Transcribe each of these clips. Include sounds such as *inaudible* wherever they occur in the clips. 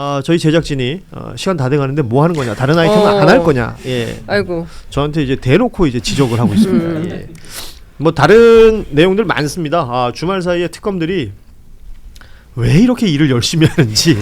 아 저희 제작진이 어, 시간 다 돼가는데 뭐 하는 거냐 다른 아이템은 어. 안할 거냐 예 아이고. 저한테 이제 대놓고 이제 지적을 하고 있습니다. 음. 예. 뭐 다른 내용들 많습니다. 아, 주말 사이에 특검들이 왜 이렇게 일을 열심히 하는지.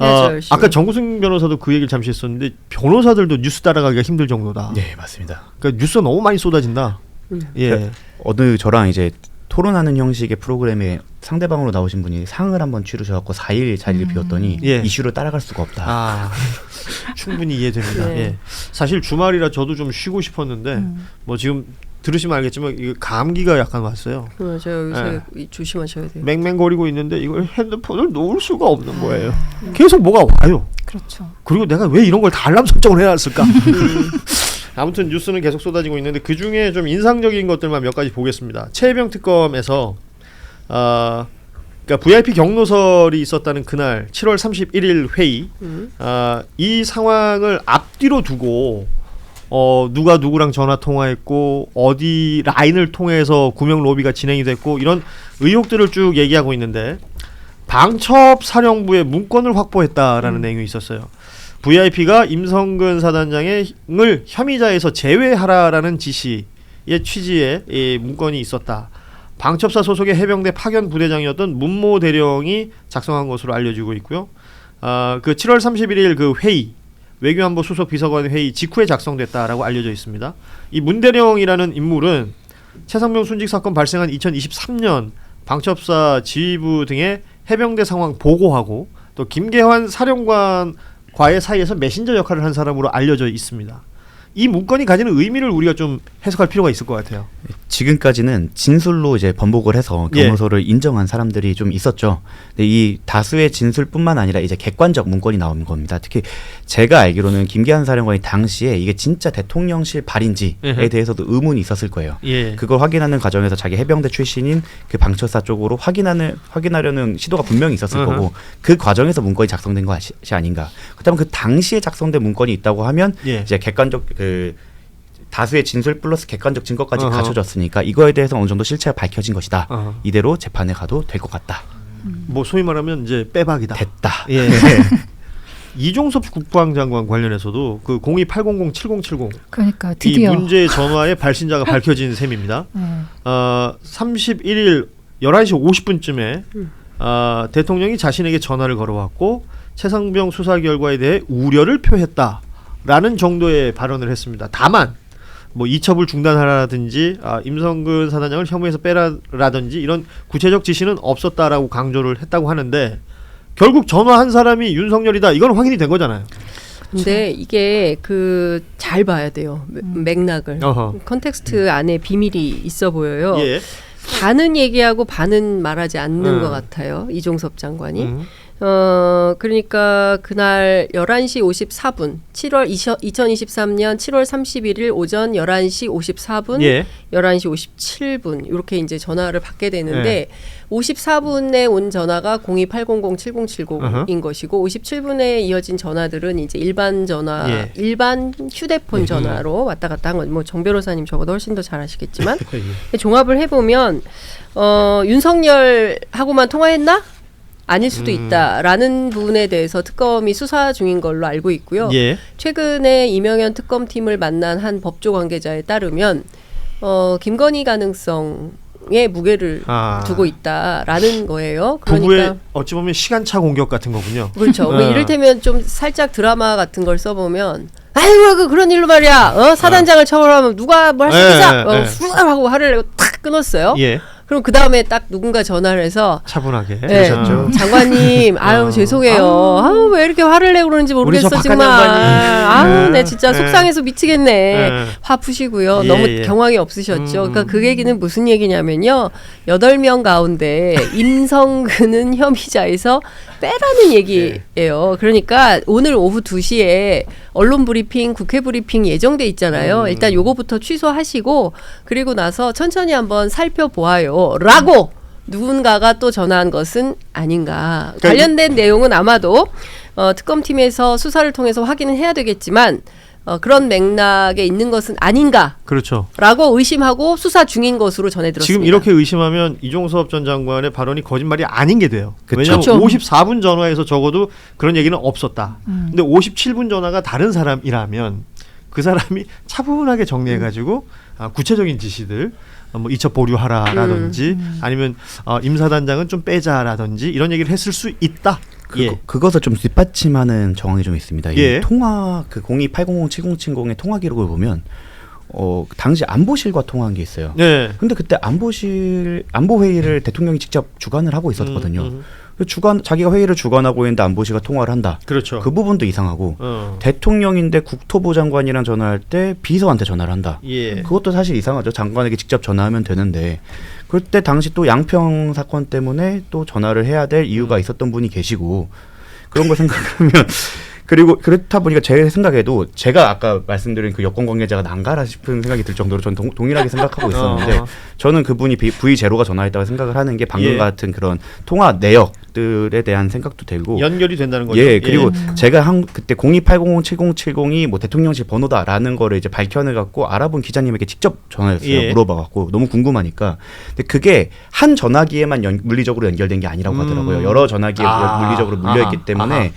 어, 아, 해야죠, 열심히. 아까 정구승 변호사도 그 얘기를 잠시 했었는데 변호사들도 뉴스 따라가기가 힘들 정도다. 네 맞습니다. 그러니까 뉴스가 너무 많이 쏟아진다. 음. 예. 어느 저랑 이제 토론하는 형식의 프로그램에 상대방으로 나오신 분이 상을 한번 치르셔갖고 4일 자리를 비웠더니 예. 이슈를 따라갈 수가 없다. 아 *laughs* 충분히 이해됩니다. 네. 예. 사실 주말이라 저도 좀 쉬고 싶었는데 음. 뭐 지금 들으시면 알겠지만 이게 감기가 약간 왔어요. 맞아요. 요새 이- 조심하셔야 돼요. 맹맹거리고 있는데 이걸 핸드폰을 놓을 수가 없는 거예요. 음. 계속 뭐가 와요. 그렇죠. 그리고 내가 왜 이런 걸다 알람 설정을 해놨을까? *laughs* 아무튼 뉴스는 계속 쏟아지고 있는데 그 중에 좀 인상적인 것들만 몇 가지 보겠습니다. 최혜병 특검에서 아 그러니까 VIP 경로설이 있었다는 그날 7월 31일 회의 음. 아, 이 상황을 앞뒤로 두고 어 누가 누구랑 전화 통화했고 어디 라인을 통해서 구명 로비가 진행이 됐고 이런 의혹들을 쭉 얘기하고 있는데 방첩 사령부의 문건을 확보했다라는 내용이 있었어요. VIP가 임성근 사단장을 혐의자에서 제외하라라는 지시의 취지의 이 문건이 있었다. 방첩사 소속의 해병대 파견 부대장이었던 문모 대령이 작성한 것으로 알려지고 있고요. 아, 그 7월 31일 그 회의 외교안보 수석 비서관 회의 직후에 작성됐다라고 알려져 있습니다. 이 문대령이라는 인물은 최상병 순직 사건 발생한 2023년 방첩사 지휘부 등의 해병대 상황 보고하고 또 김계환 사령관 과의 사이에서 메신저 역할을 한 사람으로 알려져 있습니다. 이 문건이 가지는 의미를 우리가 좀 해석할 필요가 있을 것 같아요. 지금까지는 진술로 이제 번복을 해서 예. 경호서를 인정한 사람들이 좀 있었죠. 근데 이 다수의 진술뿐만 아니라 이제 객관적 문건이 나오는 겁니다. 특히 제가 알기로는 김기한 사령관이 당시에 이게 진짜 대통령실 발인지에. 대해서도 의문이 있었을 거예요. 예. 그걸 확인하는 과정에서 자기 해병대 출신인 그 방철사 쪽으로 확인하는 확인하려는 시도가 분명히 있었을 어허. 거고 그 과정에서 문건이 작성된 것이 아닌가. 그다음 그 당시에 작성된 문건이 있다고 하면 예. 이제 객관적 그 다수의 진술 플러스 객관적 증거까지 어허. 갖춰졌으니까 이거에 대해서 어느 정도 실체가 밝혀진 것이다. 어허. 이대로 재판에 가도 될 것 같다. 뭐 소위 말하면 이제 빼박이다. 됐다. 예. *laughs* 이종섭 국방장관 관련해서도 그 028007070 그러니까 이 드디어 문제 전화의 발신자가 밝혀진 셈입니다. *laughs* 네. 어, 31일 11시 50분쯤에 어, 대통령이 자신에게 전화를 걸어왔고 최상병 수사 결과에 대해 우려를 표했다 라는 정도의 발언을 했습니다. 다만 뭐 이첩을 중단하라든지 아, 임성근 사단장을 혐의에서 빼라라든지 이런 구체적 지시는 없었다라고 강조를 했다고 하는데 결국 전화 한 사람이 윤석열이다. 이건 확인이 된 거잖아요. 근데 이게 그 잘 봐야 돼요. 맥- 음. 맥락을. 어허. 컨텍스트 안에 비밀이 있어 보여요. 예. 반은 얘기하고 반은 말하지 않는 음. 것 같아요. 이종섭 장관이. 음. 어, 그러니까 그날 11시 54분, 7월 2023년 7월 31일 오전 11시 54분, 예. 11시 57분 이렇게 이제 전화를 받게 되는데 네. 54분에 온 전화가 028007070인 어허. 것이고 57분에 이어진 전화들은 이제 일반 전화, 예. 일반 휴대폰 음. 전화로 왔다 갔다 한 건 뭐정 변호사님 적어도 훨씬 더 잘 아시겠지만 *laughs* 예. 종합을 해 보면 어, 윤석열하고만 통화했나? 아닐 수도 음. 있다라는 부분에 대해서 특검이 수사 중인 걸로 알고 있고요. 예. 최근에 이명현 특검팀을 만난 한 법조 관계자에 따르면 어, 김건희 가능성에 무게를 아. 두고 있다라는 거예요. 그러니까 부부의 어찌 보면 시간차 공격 같은 거군요. 그렇죠. 뭐 어. 이를테면 좀 살짝 드라마 같은 걸 써보면 아이고 그 그런 일로 말이야. 어? 사단장을 처벌하면 누가 뭘할수 예, 있어? 어, 예. 후 하고 화를 내고 탁 끊었어요. 예. 그럼 그 다음에 딱 누군가 전화를 해서 차분하게 네, 되셨죠. 장관님, *laughs* 아유 어. 죄송해요. 아우 왜 이렇게 화를 내고 그러는지 저 모르겠어 박한 정말. 장관님. 아우 네. 내 진짜 네. 속상해서 미치겠네. 네. 화 푸시고요. 예, 너무 예. 경황이 없으셨죠. 음. 그러니까 그 얘기는 무슨 얘기냐면요. 여덟 명 가운데 *laughs* 임성근은 혐의자에서 빼라는 얘기예요. 그러니까 오늘 오후 2시에 언론 브리핑, 국회 브리핑 예정돼 있잖아요. 음. 일단 요거부터 취소하시고 그리고 나서 천천히 한번 살펴보아요 라고 누군가가 또 전화한 것은 아닌가. 그러니까 관련된 내용은 아마도 어, 특검팀에서 수사를 통해서 확인은 해야 되겠지만 어, 그런 맥락에 있는 것은 아닌가라고 그렇죠. 의심하고 수사 중인 것으로 전해들었습니다. 지금 이렇게 의심하면 이종섭 전 장관의 발언이 거짓말이 아닌 게 돼요. 왜냐하면 그쵸. 54분 전화에서 적어도 그런 얘기는 없었다. 음. 근데 57분 전화가 다른 사람이라면 그 사람이 차분하게 정리해가지고 아, 구체적인 지시들 어, 뭐 이첩 보류하라라든지 음. 아니면 어, 임사단장은 좀 빼자라든지 이런 얘기를 했을 수 있다. 그, 예. 그것을 좀 뒷받침하는 정황이 좀 있습니다. 예. 이 통화 그 028007070의 통화 기록을 보면 어 당시 안보실과 통화한 게 있어요. 네. 근데 그때 안보실 안보 회의를 대통령이 직접 주관을 하고 있었거든요. 음, 음. 그 주관 자기가 회의를 주관하고 있는데 안보실과 통화를 한다. 그렇죠. 그 부분도 이상하고 어. 대통령인데 국토부 장관이랑 전화할 때 비서한테 전화를 한다. 예. 그것도 사실 이상하죠. 장관에게 직접 전화하면 되는데 그때 당시 또 양평 사건 때문에 또 전화를 해야 될 음. 이유가 있었던 분이 계시고 그런 걸 *laughs* 생각하면 그리고 그렇다 보니까 제 생각에도 제가 아까 말씀드린 그 여권 관계자가 난가라 싶은 생각이 들 정도로 전 동, 동일하게 생각하고 *laughs* 있었는데 어. 저는 그분이 비- V 제로가 전화했다고 생각을 하는 게 방금 예. 같은 그런 통화 내역들에 대한 생각도 들고 연결이 된다는 거죠. 예, 그리고 제가 한 그때 028007070이 뭐 대통령실 번호다라는 거를 이제 밝혀내 갖고 알아본 기자님에게 직접 전화했어요. 예. 물어봐 갖고 너무 궁금하니까. 근데 그게 한 전화기에만 연- 물리적으로 연결된 게 아니라고 음. 하더라고요. 여러 전화기에 아. 물리적으로 물려 있기. 때문에 아하.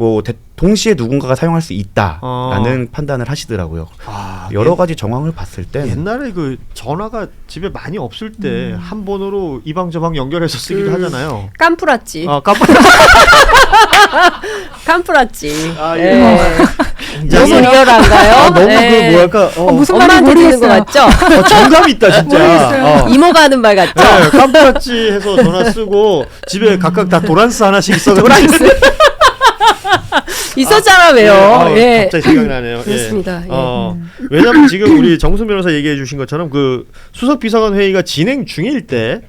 뭐 대- 동시에 누군가가 사용할 수 있다라는 어. 판단을 하시더라고요. 아, 여러 가지 정황을 봤을 때 옛날에 그 전화가 집에 많이 없을 때 한 번으로 이방저방 연결해서 쓰기도 음. 하잖아요. 깜프라지, 아 깜빡. 깜프라지. *laughs* 아, 예. 예. 굉장히- 너무 리얼한가요? 아, 너무 예. 그 뭐랄까 어, 어, 무슨 말인지 엄마한테 듣는 거 모르겠어요. 같죠? 어, 정감 있다 진짜. 어. 이모가 하는 말 같죠? 네, 깜빡지 해서 전화 쓰고 집에 각각 다 도란스 하나씩 있어. 도란스. *laughs* *laughs* 있었잖아 왜요? 아, 예. 갑자기 생각나네요. 예. *laughs* 그렇습니다. 예. 어, 왜냐면 지금 우리 정순 변호사 얘기해 주신 것처럼 그 수석 비서관 회의가 진행 중일 때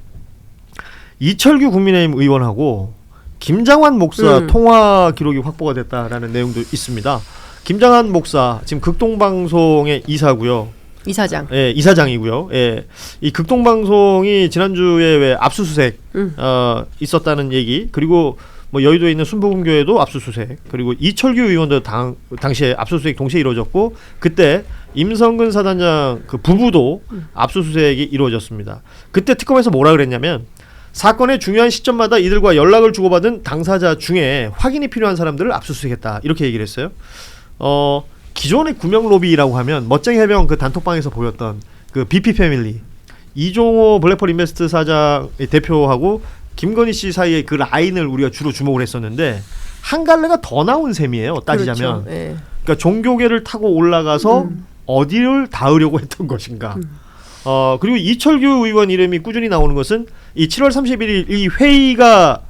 이철규 국민의힘 의원하고 김장환 목사 음. 통화 기록이 확보가 됐다라는 내용도 있습니다. 김장환 목사 지금 극동방송의 이사고요. 이사장. 예, 이사장이고요. 예. 이 극동방송이 지난주에 왜 압수수색 음. 어, 있었다는 얘기 그리고 뭐 여의도에 있는 순복음교회도 압수수색 그리고 이철규 의원도 당 당시에 압수수색 동시에 이루어졌고 그때 임성근 사단장 그 부부도 압수수색이 이루어졌습니다. 그때 특검에서 뭐라 그랬냐면 사건의 중요한 시점마다 이들과 연락을 주고받은 당사자 중에 확인이 필요한 사람들을 압수수색했다 이렇게 얘기를 했어요. 어 기존의 구명 로비라고 하면 멋쟁이 해병 그 단톡방에서 보였던 그 BP 패밀리 이종호 블랙펄 인베스트 사장 대표하고 김건희 씨 사이의 그 라인을 우리가 주로 주목을 했었는데 한 갈래가 더 나온 셈이에요 따지자면 그렇죠. 예. 그러니까 종교계를 타고 올라가서 어디를 닿으려고 했던 것인가. 어 그리고 이철규 의원 이름이 꾸준히 나오는 것은 이 7월 31일 이 회의가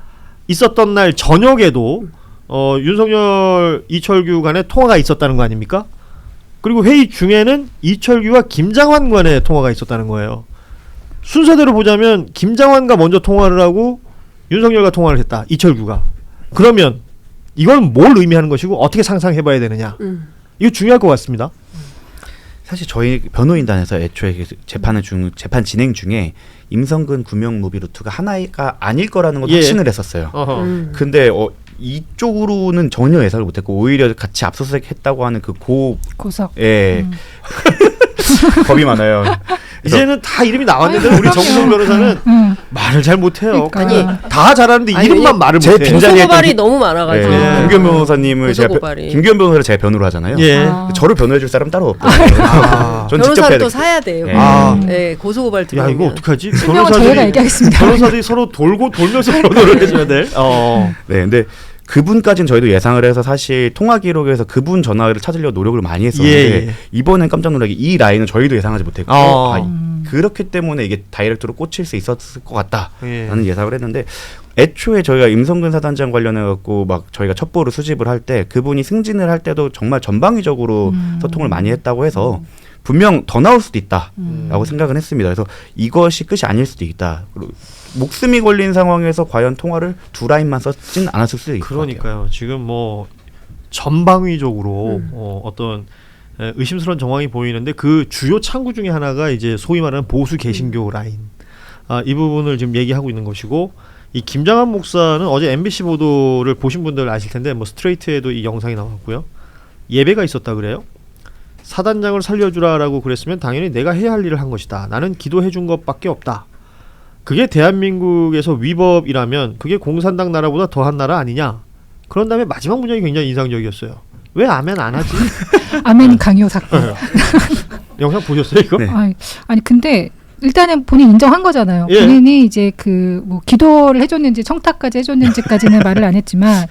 있었던 날 저녁에도 어 윤석열 이철규 간의 통화가 있었다는 거 아닙니까? 그리고 회의 중에는 이철규와 김장환 간의 통화가 있었다는 거예요. 순서대로 보자면 김장환과 먼저 통화를 하고 윤석열과 통화를 했다. 이철규가. 그러면 이건 뭘 의미하는 것이고 어떻게 상상해봐야 되느냐. 음. 이거 중요할 것 같습니다. 사실 저희 변호인단에서 애초에 그 재판을 중 재판 진행 중에 임성근 구명 로비 루트가 하나가 아닐 거라는 걸 예. 확신을 했었어요. 음. 근데 어, 이쪽으로는 전혀 예상을 못했고 오히려 같이 압수수색 했다고 하는 그 고 고석. 예. 음. *laughs* *laughs* 겁이 많아요. 그래서 이제는 다 이름이 나왔는데 아니, 우리. 정성 변호사는 음. 말을 잘 못해요. 그러니까. 그냥 다 잘하는데 아니, 이름만 말을 제 못해. 빈자- 고소 고발이 빈자리에 너무 예, 많아가지고. 네. 김기현 변호사님을 제가. 변- 김기현 변호사를 제가 변호를 하잖아요. 예. 아. 저를 변호해줄 사람 따로 없거든요. 아. 전 직접 해야 변호사는 또 사야 돼요. 예. 아. 네, 고소 고발 야 들어오면. 이거 어떡하지? 저희가 얘기하겠습니다. 변호사들이 서로 돌고 돌면서 변호를 해줘야 돼. 어. *laughs* 네, 근데 그분까지는 저희도 예상을 해서 사실 통화 기록에서 그분 전화를 찾으려 고 노력을 많이 했었는데 예, 예. 이번엔 깜짝 놀라게 이 라인은 저희도 예상하지 못했고 어. 아, 음. 그렇기 때문에 이게 다이렉트로 꽂힐 수 있었을 것 같다라는 예. 예상을 했는데 애초에 저희가 임성근 사단장 관련해 갖고 막 저희가 첩보를 수집을 할 때 그분이 승진을 할 때도 정말 전방위적으로 음. 소통을 많이 했다고 해서 분명 더 나올 수도 있다라고 음. 생각은 했습니다. 그래서 이것이 끝이 아닐 수도 있다. 목숨이 걸린 상황에서 과연 통화를 두 라인만 썼진 않았을 것 같아요. 그러니까요. 지금 뭐 전방위적으로 음. 어, 어떤 에, 의심스러운 정황이 보이는데 그 주요 창구 중에 하나가 이제 소위 말하는 보수 개신교 라인. 아, 이 부분을 지금 얘기하고 있는 것이고 이 김장한 목사는 어제 MBC 보도를 보신 분들 아실 텐데 뭐 스트레이트에도 이 영상이 나왔고요. 예배가 있었다 그래요. 사단장을 살려주라라고 그랬으면 당연히 내가 해야 할 일을 한 것이다. 나는 기도해 준 것밖에 없다. 그게 대한민국에서 위법이라면 그게 공산당 나라보다 더한 나라 아니냐? 그런 다음에 마지막 문장이 굉장히 인상적이었어요. 왜 아멘 안 하지? *laughs* 아멘 강요 사건. 네. 영상 보셨어요 이거? 네. 아니, 아니 근데 일단은 본인 인정한 거잖아요. 예. 본인이 이제 그 뭐 기도를 해줬는지 청탁까지 해줬는지까지는 *laughs* 말을 안 했지만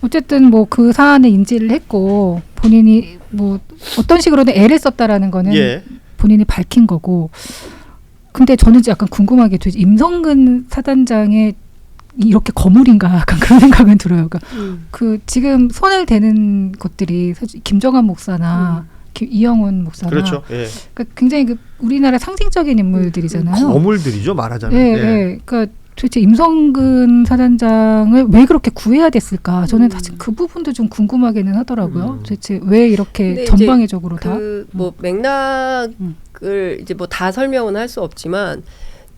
어쨌든 뭐 그 사안을 인지를 했고 본인이 뭐 어떤 식으로든 애를 썼다라는 거는 예. 본인이 밝힌 거고. 근데 저는 이제 약간 궁금한 게 도대체 임성근 사단장의 이렇게 거물인가 약간 그런 *laughs* 생각은 들어요. 그러니까 음. 그 지금 손을 대는 것들이 사실 김정한 목사나 김- 이영훈 목사나 그렇죠. 예. 그러니까 굉장히 그 우리나라 상징적인 인물들이잖아요. 거물들이죠 말하자면. 예, 예. 그러니까 도대체 임성근 사단장을 왜 그렇게 구해야 됐을까? 저는 음. 사실 그 부분도 좀 궁금하기는 하더라고요. 음. 도대체 왜 이렇게 전방위적으로 다? 그 뭐 맥락을 이제 뭐 다 설명은 할 수 없지만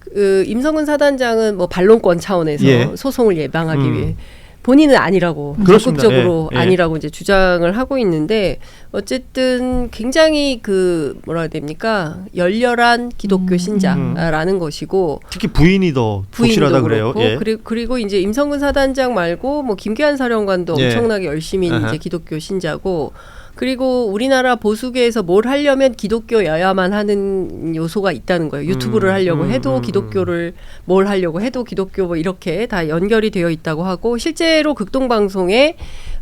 그 임성근 사단장은 뭐 반론권 차원에서 예. 소송을 예방하기 음. 위해 본인은 아니라고 그렇습니다. 적극적으로 예, 예. 아니라고 이제 주장을 하고 있는데 어쨌든 굉장히 그 뭐라 해야 됩니까 열렬한 기독교 음. 신자라는 것이고 특히 부인이 더 부인도 그래요. 예. 그리고, 그리고 이제 임성근 사단장 말고 뭐 김기한 사령관도 예. 엄청나게 열심히 아하. 이제 기독교 신자고 그리고 우리나라 보수계에서 뭘 하려면 기독교여야만 하는 요소가 있다는 거예요. 유튜브를 음, 하려고 음, 해도 음, 기독교를 뭘 하려고 해도 기독교 뭐 이렇게 다 연결이 되어 있다고 하고 실제로 극동 방송에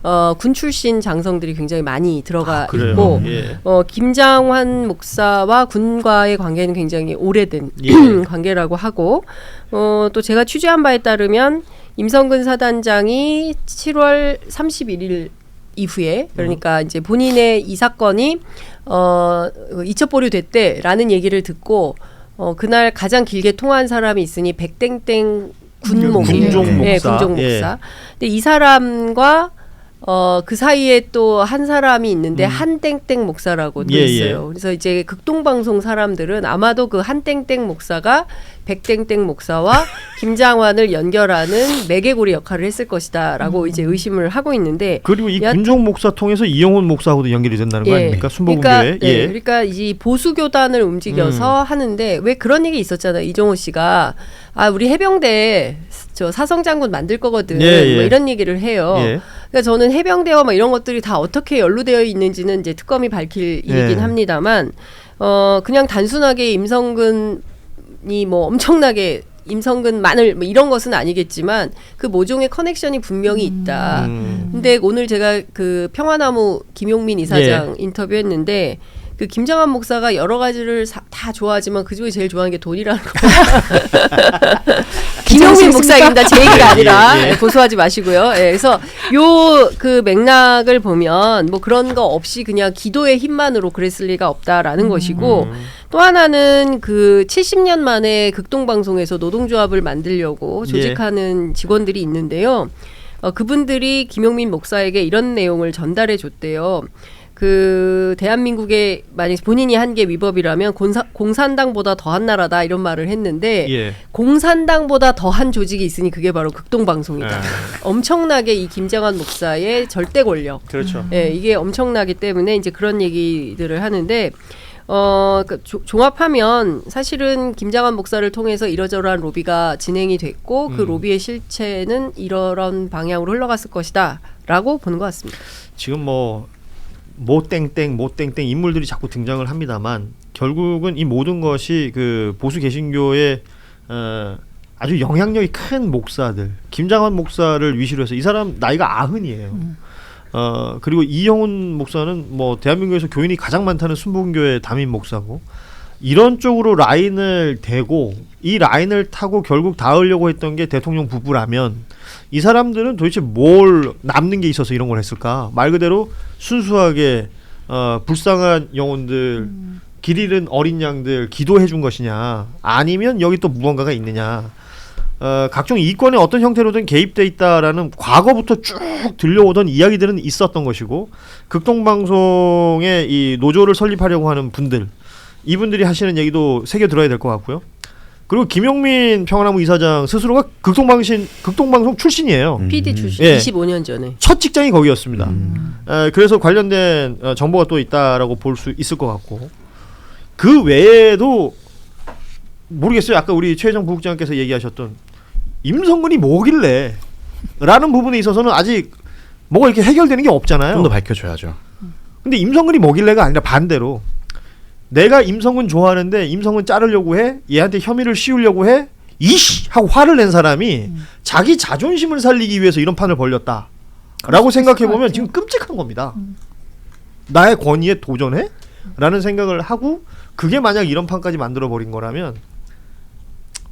어, 군 출신 장성들이 굉장히 많이 들어가 아. 있고 예. 어, 김장환 목사와 군과의 관계는 굉장히 오래된 예. *clears throat* 관계라고 하고 어, 또 제가 취재한 바에 따르면 임성근 사단장이 7월 31일 이후에 그러니까 이제 본인의 이 사건이 어, 이첩 보류됐대라는 얘기를 듣고 어, 그날 가장 길게 통화한 사람이 있으니 백땡땡 군목이 군종 예, 목사. 군종 예. 목사. 근데 이 사람과 어, 그 사이에 또 한 사람이 있는데 한땡땡 목사라고 또 음. 예, 있어요. 그래서 이제 극동방송 사람들은 아마도 그 한땡땡 목사가 백땡땡 목사와 *laughs* 김장환을 연결하는 매개고리 역할을 했을 것이다라고 음. 이제 의심을 하고 있는데 그리고 이 야- 군종 목사 통해서 이영훈 목사하고도 연결이 된다는 거 아닙니까? 순복음교회. 그러니까, 네, 예. 그러니까 이 보수 교단을 움직여서 하는데 왜 그런 얘기 있었잖아요. 이종호 씨가 아 우리 해병대 저 사성 장군 만들 거거든. 예, 예. 뭐 이런 얘기를 해요. 예. 그러니까 저는 해병대와 뭐 이런 것들이 다 어떻게 연루되어 있는지는 이제 특검이 밝힐 일이긴 예. 합니다만 어 그냥 단순하게 임성근이 뭐 엄청나게 임성근만을 뭐 이런 것은 아니겠지만 그 모종의 커넥션이 분명히 있다. 음. 근데 오늘 제가 그 평화나무 김용민 이사장 인터뷰했는데 그 김정한 목사가 여러 가지를 사- 다 좋아하지만 그 중에 제일 좋아하는 게 돈이라는 거예요. *laughs* 김용민 목사입니다. 제 얘기가 아니라 *laughs* 예, 예. 예, 고소하지 마시고요. 예, 그래서 요 그 맥락을 보면 뭐 그런 거 없이 그냥 기도의 힘만으로 그랬을 리가 없다라는 것이고 음. 또 하나는 그 70년 만에 극동방송에서 노동조합을 만들려고 예. 조직하는 직원들이 있는데요. 어, 그분들이 김용민 목사에게 이런 내용을 전달해 줬대요. 그 대한민국에 만약 본인이 한 게 위법이라면 공사, 공산당보다 더한 나라다 이런 말을 했는데 예. 공산당보다 더한 조직이 있으니 그게 바로 극동 방송이다. 아. 엄청나게 이 김정한 목사의 절대 권력 그렇죠. 예, 이게 엄청나기 때문에 이제 그런 얘기들을 하는데 어, 그 조- 종합하면 사실은 김장한 목사를 통해서 이러저러한 로비가 진행이 됐고 그 음. 로비의 실체는 이런 방향으로 흘러갔을 것이다라고 보는 것 같습니다. 지금 뭐 모 땡땡 모 땡땡 인물들이 자꾸 등장을 합니다만 결국은 이 모든 것이 그 보수 개신교의 어, 아주 영향력이 큰 목사들 김장환 목사를 위시로 해서 이 사람 나이가 아흔이에요. 어 그리고 이영훈 목사는 뭐 대한민국에서 교인이 가장 많다는 순복음교회 담임 목사고 이런 쪽으로 라인을 대고 이 라인을 타고 결국 닿으려고 했던 게 대통령 부부라면 이 사람들은 도대체 뭘 남는 게 있어서 이런 걸 했을까? 말 그대로 순수하게 어, 불쌍한 영혼들, 길 잃은 어린 양들 기도해 준 것이냐? 아니면 여기 또 무언가가 있느냐? 어, 각종 이권에 어떤 형태로든 개입돼 있다라는 과거부터 쭉 들려오던 이야기들은 있었던 것이고 극동방송의 이 노조를 설립하려고 하는 분들 이분들이 하시는 얘기도 새겨 들어야 될 것 같고요. 그리고 김용민 평화나무 이사장 스스로가 극동방신 극동방송 출신이에요. 음. PD 출신 예. 25년 전에. 첫 직장이 거기였습니다. 음. 에, 그래서 관련된 어, 정보가 또 있다라고 볼 수 있을 것 같고 그 외에도 모르겠어요. 아까 우리 최혜정 부국장께서 얘기하셨던 임성근이 뭐길래 라는 부분에 있어서는 아직 뭐가 이렇게 해결되는 게 없잖아요. 좀 더 밝혀줘야죠. 근데 임성근이 뭐길래가 아니라 반대로 내가 임성근 좋아하는데 임성근 자르려고 해 얘한테 혐의를 씌우려고 해 이씨 하고 화를 낸 사람이 자기 자존심을 살리기 위해서 이런 판을 벌렸다 라고 수 있을 생각해 것 보면. 지금 끔찍한 겁니다. 나의 권위에 도전해? 라는 생각을 하고 그게 만약 이런 판까지 만들어 버린 거라면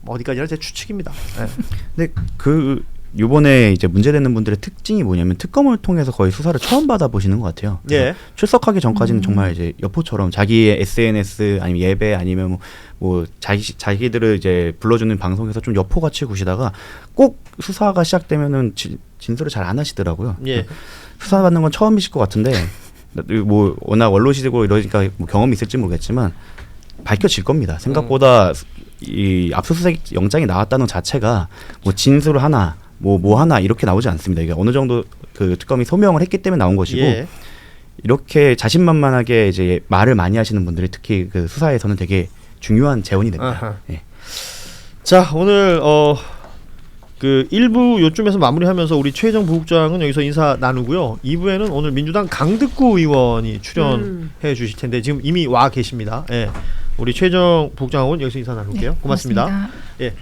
어디까지나 제 추측입니다. 예. 근데 그 요번에 이제 문제되는 분들의 특징이 뭐냐면 특검을 통해서 거의 수사를 처음 받아보시는 것 같아요. 예. 출석하기 전까지는 정말 이제 여포처럼 자기의 SNS 아니면 예배 아니면 뭐, 뭐 자기 자기들을 이제 불러주는 방송에서 좀 여포같이 구시다가 꼭 수사가 시작되면은 지, 진술을 잘 안 하시더라고요. 예. 수사 받는 건 처음이실 것 같은데 *laughs* 뭐 워낙 원로시되고 이러니까 뭐 경험이 있을지 모르겠지만 밝혀질 겁니다. 생각보다 이 압수수색 영장이 나왔다는 자체가 뭐 진술을 하나 뭐 뭐 하나 이렇게 나오지 않습니다. 이게 어느 정도 그 특검이 소명을 했기 때문에 나온 것이고 예. 이렇게 자신만만하게 이제 말을 많이 하시는 분들이 특히 그 수사에서는 되게 중요한 재원이 됩니다. 예. 자 오늘 어. 그 1부 요쯤에서 마무리하면서 우리 최정 부국장은 여기서 인사 나누고요. 2부에는 오늘 민주당 강득구 의원이 출연해 음. 주실 텐데 지금 이미 와 계십니다. 예. 우리 최정 부국장하고는 여기서 인사 나눌게요. 네, 고맙습니다. 고맙습니다. 예.